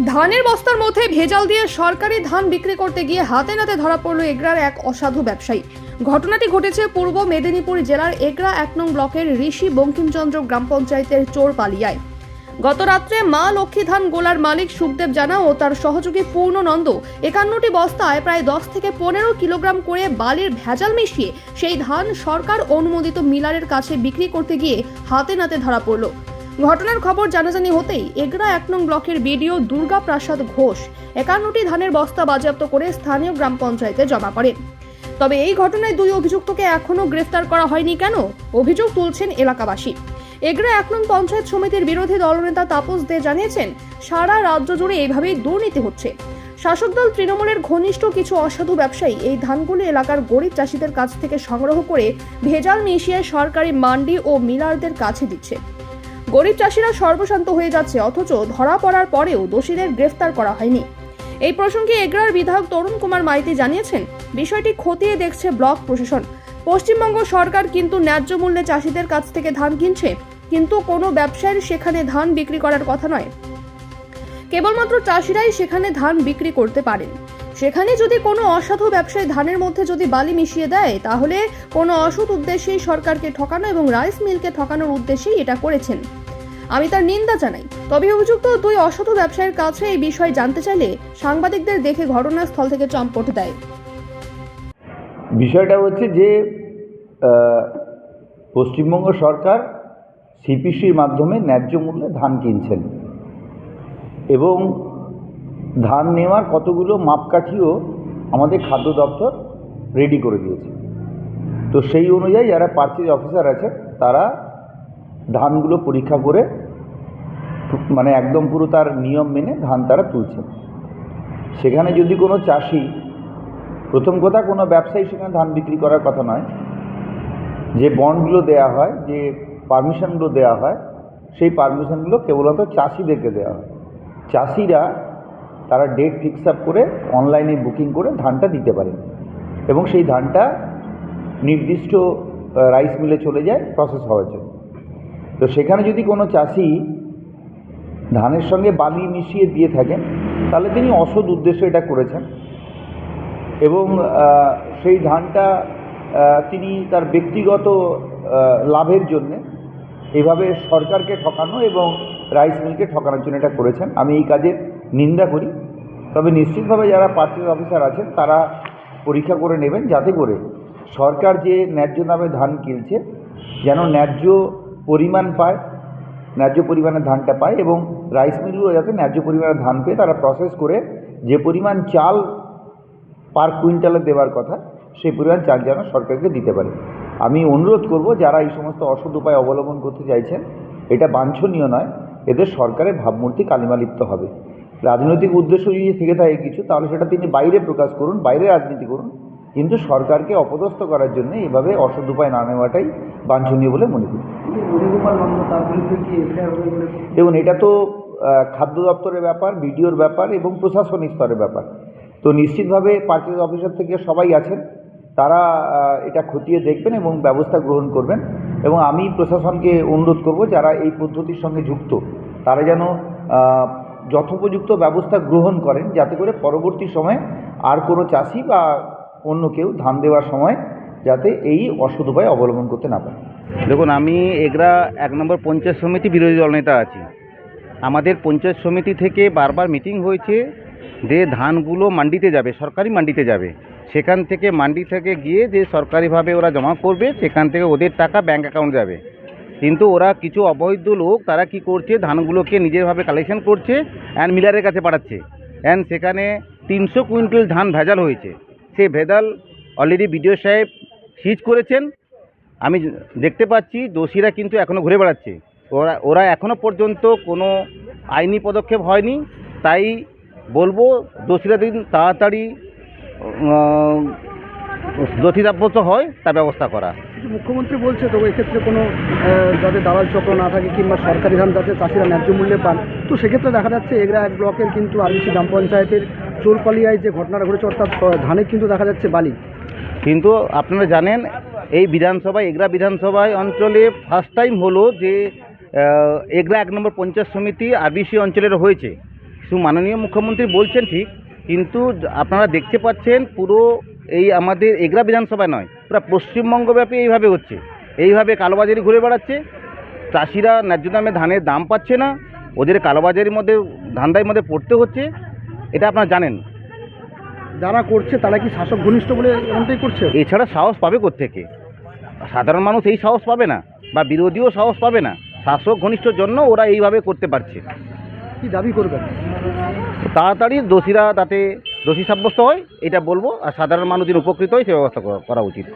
ধানের বস্তার মধ্যে ভেজাল দিয়ে সরকারি ধান বিক্রি করতে গিয়ে হাতে নাতে ধরা পড়ল এগরার এক অসাধু ব্যবসায়ী। ঘটনাটি ঘটেছে পূর্ব মেদিনীপুর জেলার এগরা এক নং ব্লকের ঋষি বঙ্কিমচন্দ্র গ্রাম পঞ্চায়েতের চোরপালিয়ায়। গত রাত্রে মা লক্ষ্মী ধান গোলার মালিক সুখদেব জানা ও তার সহযোগী পূর্ণনন্দ একান্নটি বস্তায় প্রায় দশ থেকে পনেরো কিলোগ্রাম করে বালির ভেজাল মিশিয়ে সেই ধান সরকার অনুমোদিত মিলারের কাছে বিক্রি করতে গিয়ে হাতে নাতে ধরা পড়ল। ঘটনার খবর জানাজানি হতেই এগরা এক নং ব্লকের বিডিও দুর্গা প্রাসাদ ঘোষ একান্নটি ধানের বস্তা বাজেয়াপ্ত করে স্থানীয় গ্রাম পঞ্চায়েতে জমা করেন তবে এই ঘটনায় দুই অভিযুক্তকে এখনও গ্রেফতার করা হয়নি কেন? অভিযোগ তুলছেন এলাকাবাসী। এগরা এক নং পঞ্চায়েত সমিতির বিরোধী দলনেতা তাপস দে জানিয়েছেন, সারা রাজ্য জুড়ে এইভাবেই দুর্নীতি হচ্ছে। শাসক দল তৃণমূলের ঘনিষ্ঠ কিছু অসাধু ব্যবসায়ী এই ধানগুলি এলাকার গরিব চাষিদের কাছ থেকে সংগ্রহ করে ভেজাল মিশিয়ে সরকারি মান্ডি ও মিলারদের কাছে দিচ্ছে। গরিব চাষিরা সর্বশান্ত হয়ে যাচ্ছে, অথচ ধরা পড়ার পরেও দোষীদের গ্রেফতার করা হয়নি। এই প্রসঙ্গে এগরার বিধায়ক তরুণ কুমার মাইতি জানিয়েছেন, বিষয়টি খতিয়ে দেখছে ব্লক প্রশাসন। পশ্চিমবঙ্গ সরকার কিন্তু ন্যায্য মূল্যে চাষিদের কাছ থেকে ধান কিনছে, কিন্তু কোনো ব্যবসায়ীর সেখানে ধান বিক্রি করার কথা নয়। কেবলমাত্র চাষিরাই সেখানে ধান বিক্রি করতে পারেন। সেখানে যদি কোনো অসাধু ব্যবসায়ী ধানের মধ্যে যদি বালি মিশিয়ে দেয়, তাহলে কোনো অসৎ উদ্দেশ্যেই সরকারকে ঠকানো এবং রাইস মিলকে ঠকানোর উদ্দেশ্যেই এটা করেছেন। আমি তার নিন্দা জানাই। তবে অভিযুক্ত দুই অসাধু ব্যবসায়ীর কাছে এই বিষয় জানতে চাইলে সাংবাদিকদের দেখে ঘটনাস্থল থেকে চম্পট দেয়। বিষয়টা হচ্ছে যে পশ্চিমবঙ্গ সরকার সিপিসির মাধ্যমে ন্যায্য মূল্যে ধান কিনছেন এবং ধান নেওয়ার কতগুলো মাপকাঠিও আমাদের খাদ্য দপ্তর রেডি করে দিয়েছে। তো সেই অনুযায়ী যারা পার্চেজ অফিসার আছে তারা ধানগুলো পরীক্ষা করে মানে একদম পুরো তার নিয়ম মেনে ধান তারা তুলছে। সেখানে যদি কোনো চাষি, প্রথম কথা কোনো ব্যবসায়ী সেখানে ধান বিক্রি করার কথা নয়। যে বন্ডগুলো দেয়া হয়, যে পারমিশনগুলো দেওয়া হয়, সেই পারমিশনগুলো কেবলত চাষিদেরকে দেওয়া হয়। চাষিরা তারা ডেট ফিক্স আপ করে অনলাইনে বুকিং করে ধানটা দিতে পারেন এবং সেই ধানটা নির্দিষ্ট রাইস মিলে চলে যায়, প্রসেস হওয়ার জন্য। তো সেখানে যদি কোনো চাষি ধানের সঙ্গে বালি মিশিয়ে দিয়ে থাকেন, তাহলে তিনি অসৎ উদ্দেশ্যে এটা করেছেন। এবং সেই ধানটা তিনি তার ব্যক্তিগত লাভের জন্যে এভাবে সরকারকে ঠকানো এবং রাইস মিলকে ঠকানোর জন্য এটা করেছেন। আমি এই কাজের নিন্দা করি। তবে নিশ্চিতভাবে যারা পার্টির অফিসার আছেন, তারা পরীক্ষা করে নেবেন যাতে করে সরকার যে ন্যায্য দামে ধান কিনছে, যেন ন্যায্য পরিমাণ পায় ন্যায্য পরিমাণে ধানটা পায় এবং রাইস মিলগুলো যাতে ন্যায্য পরিমাণে ধান পেয়ে তারা প্রসেস করে যে পরিমাণ চাল পার কুইন্টালে দেওয়ার কথা, সেই পরিমাণ চাল যেন সরকারকে দিতে পারে। আমি অনুরোধ করব, যারা এই সমস্ত অসৎ উপায় অবলম্বন করতে চাইছেন, এটা বাঞ্ছনীয় নয়, এদের সরকারের ভাবমূর্তি কালিমালিপ্ত হবে। রাজনৈতিক উদ্দেশ্য যদি থেকে থাকে কিছু, তাহলে সেটা তিনি বাইরে প্রকাশ করুন, বাইরে রাজনীতি করুন কিন্তু সরকারকে অপদস্থ করার জন্য এভাবে অসৎ উপায় না নেওয়াটাই বাঞ্ছনীয় বলে মনে করি। দেখুন এটা তো খাদ্য দপ্তরের ব্যাপার বিডিওর ব্যাপার এবং প্রশাসনিক স্তরের ব্যাপার। তো নিশ্চিতভাবে পার্চেস অফিসার থেকে সবাই আছেন। তারা এটা খতিয়ে দেখবেন এবং ব্যবস্থা গ্রহণ করবেন। এবং আমি প্রশাসনকে অনুরোধ করব যারা এই পদ্ধতির সঙ্গে যুক্ত তারা যেন যথোপযুক্ত ব্যবস্থা গ্রহণ করেন যাতে করে পরবর্তী সময়ে আর কোনো চাষি বা অন্য কেউ ধান দেওয়ার সময় যাতে এই অসৎ উপায় অবলম্বন করতে না পারে। দেখুন, আমি এগরা এক নম্বর পঞ্চায়েত সমিতি বিরোধী দলনেতা আছি। আমাদের পঞ্চায়েত সমিতি থেকে বারবার মিটিং হয়েছে যে ধানগুলো মান্ডিতে যাবে, সরকারি মান্ডিতে যাবে। সেখান থেকে মান্ডি থেকে গিয়ে যে সরকারিভাবে ওরা জমা করবে, সেখান থেকে ওদের টাকা ব্যাঙ্ক অ্যাকাউন্ট যাবে। কিন্তু ওরা কিছু অবৈধ লোক, তারা কি করছে, ধানগুলোকে নিজেরভাবে কালেকশন করছে অ্যান্ড মিলারের কাছে পাঠাচ্ছে। অ্যান্ড সেখানে তিনশো কুইন্টাল ধান ভেজাল হয়েছে। সেই ভেদাল অলরেডি বিডিও সাহেব সিজ করেছেন। আমি দেখতে পাচ্ছি দোষীরা কিন্তু এখনও ঘুরে বেড়াচ্ছে। ওরা ওরা এখনও পর্যন্ত কোনো আইনি পদক্ষেপ হয়নি। তাই বলব দোষীরা দিন তাড়াতাড়ি উম, দোষীরাব্যত হয় তার ব্যবস্থা করা। মুখ্যমন্ত্রী বলছে তো এক্ষেত্রে কোনো যাতে দালাল চক্র না থাকে কিংবা সরকারি ধান যাতে চাষিরা ন্যায্য মূল্যে পান তো সেক্ষেত্রে দেখা যাচ্ছে এগরা এক ব্লকের কিন্তু আরবিসি গ্রাম পঞ্চায়েতের চোরপালিয়ায় যে ঘটনাটা ঘটেছে, অর্থাৎ ধানে কিন্তু দেখা যাচ্ছে বালি। কিন্তু আপনারা জানেন, এই বিধানসভায়, এগরা বিধানসভায় অঞ্চলে ফার্স্ট টাইম হলো যে এগরা এক নম্বর পঞ্চায়েত সমিতি আরবিসি অঞ্চলের হয়েছে। শুধু মাননীয় মুখ্যমন্ত্রী বলছেন ঠিক, কিন্তু আপনারা দেখতে পাচ্ছেন পুরো এই আমাদের এগরা বিধানসভায় নয়, পুরো পশ্চিমবঙ্গব্যাপী এইভাবে হচ্ছে। এইভাবে কালোবাজারি ঘুরে বেড়াচ্ছে, চাষিরা ন্যায্য দামে ধানের দাম পাচ্ছে না, ওদের কালোবাজারির মধ্যে ধান্দার মধ্যে পড়তে হচ্ছে। এটা আপনারা জানেন? যারা করছে তারা কি শাসক ঘনিষ্ঠ বলে এমনটাই করছে? এছাড়া সাহস পাবে কোত্থেকে? সাধারণ মানুষ এই সাহস পাবে না বা বিরোধীও সাহস পাবে না। শাসক ঘনিষ্ঠর জন্য ওরা এইভাবে করতে পারছে। কি দাবি করবেন তাড়াতাড়ি দোষীরা তাতে দোষী সাব্যস্ত হয় এটা বলব। আর সাধারণ মানুষের উপকৃত হয় সে ব্যবস্থা করা- উচিত।